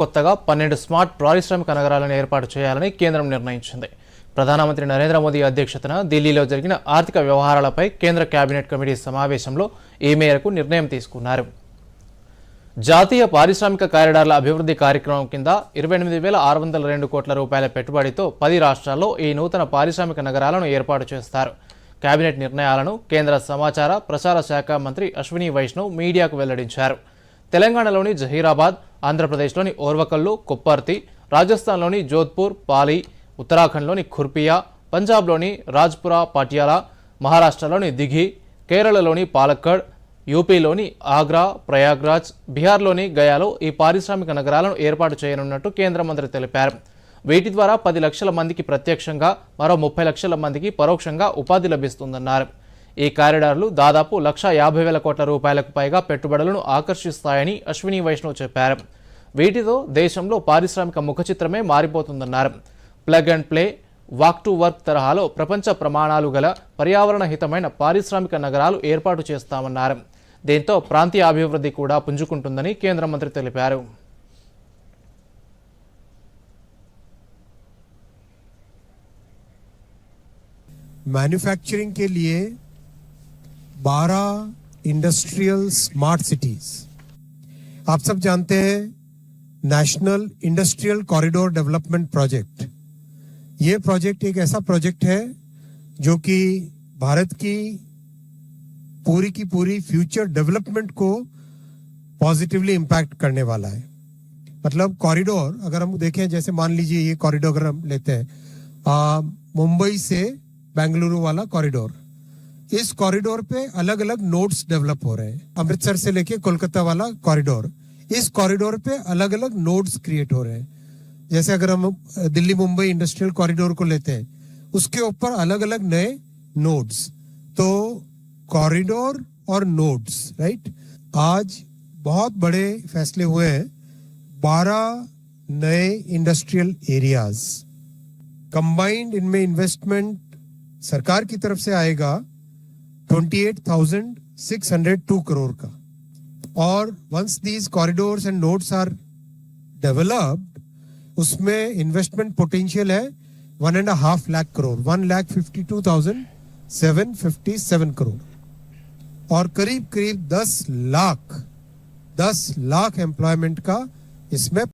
కొత్తగా పన్నెండు స్మార్ట్ పారిశ్రామిక నగరాలను ఏర్పాటు చేయాలని కేంద్రం నిర్ణయించింది. ప్రధానమంత్రి నరేంద్ర మోదీ అధ్యక్షతన ఢిల్లీలో జరిగిన ఆర్థిక వ్యవహారాలపై కేంద్ర కేబినెట్ కమిటీ సమావేశంలో ఈ మేరకు నిర్ణయం తీసుకున్నారు. జాతీయ పారిశ్రామిక కారిడార్ల అభివృద్ధి కార్యక్రమం కింద ఇరవై ఎనిమిది వేల ఆరు వందల రెండు కోట్ల రూపాయల పెట్టుబడితో పది రాష్ట్రాల్లో ఈ నూతన పారిశ్రామిక నగరాలను ఏర్పాటు చేస్తారు. కేబినెట్ నిర్ణయాలను కేంద్ర సమాచార ప్రసార శాఖ మంత్రి అశ్విని వైష్ణవ్ మీడియాకు వెల్లడించారు. తెలంగాణలోని జహీరాబాద్ ఆంధ్రప్రదేశ్లోని ఓర్వకల్లు కొప్పర్తి రాజస్థాన్లోని జోధ్పూర్ పాలి ఉత్తరాఖండ్లోని ఖుర్పియా పంజాబ్లోని రాజ్పురా పాటియాలా మహారాష్ట్రలోని దిఘి కేరళలోని పాలక్కడ్ యూపీలోని ఆగ్రా ప్రయాగ్రాజ్ బీహార్లోని గయాలో ఈ పారిశ్రామిక నగరాలను ఏర్పాటు చేయనున్నట్టు కేంద్ర మంత్రి తెలిపారు. వీటి ద్వారా పది లక్షల మందికి ప్రత్యక్షంగా మరో ముప్పై లక్షల మందికి పరోక్షంగా ఉపాధి లభిస్తుందన్నారు. ఈ కారిడార్లు దాదాపు లక్ష యాభై వేల కోట్ల రూపాయలకు పైగా పెట్టుబడులను ఆకర్షిస్తాయని అశ్విని వైష్ణవ్ చెప్పారు వీటితో దేశంలో పారిశ్రామిక ముఖ చిత్రమే మారిపోతుందన్నారు plug and play walk to work తరహాలో ప్రపంచ ప్రమాణాలు గల పర్యావరణ హితమైన పారిశ్రామిక నగరాలు ఏర్పాటు చేస్తామన్నారు దీంతో ప్రాంతీయ అభివృద్ధి కూడా పుంజుకుంటుందని కేంద్ర మంత్రి తెలిపారు मैन्युफैक्चरिंग के लिए 12 इंडस्ट्रियल स्मार्ट सिटीज़ आप सब जानते हैं national industrial corridor development project ये प्रोजेक्ट एक ऐसा प्रोजेक्ट है जो कि भारत की पूरी की पूरी फ्यूचर डेवलपमेंट को पॉजिटिवली इम्पैक्ट करने वाला है। मतलब कॉरिडोर अगर हम देखें, जैसे मान लीजिए ये कॉरिडोर अगर हम लेते हैं मुंबई से बेंगलुरु वाला कॉरिडोर इस कॉरिडोर पे अलग अलग नोड्स डेवलप हो रहे हैं। अमृतसर से लेके कोलकाता वाला कॉरिडोर इस कॉरिडोर पे अलग अलग नोड्स क्रिएट हो रहे हैं। जैसे अगर हम दिल्ली मुंबई इंडस्ट्रियल कॉरिडोर को लेते हैं, उसके ऊपर अलग अलग नए नोड्स तो कॉरिडोर और नोड्स राइट आज बहुत बड़े फैसले हुए हैं। बारह नए इंडस्ट्रियल एरियाज़ कंबाइंड इनमें इन्वेस्टमेंट सरकार की तरफ़ से आएगा। 28,602 करोड़ का और once these corridors and nodes are developed उसमें इन्वेस्टमेंट पोटेंशियल है one and half lakh crore one lakh fifty two thousand seven fifty seven crore और करीब करीब दस लाख दस लाख एम्प्लॉयमेंट का इसमें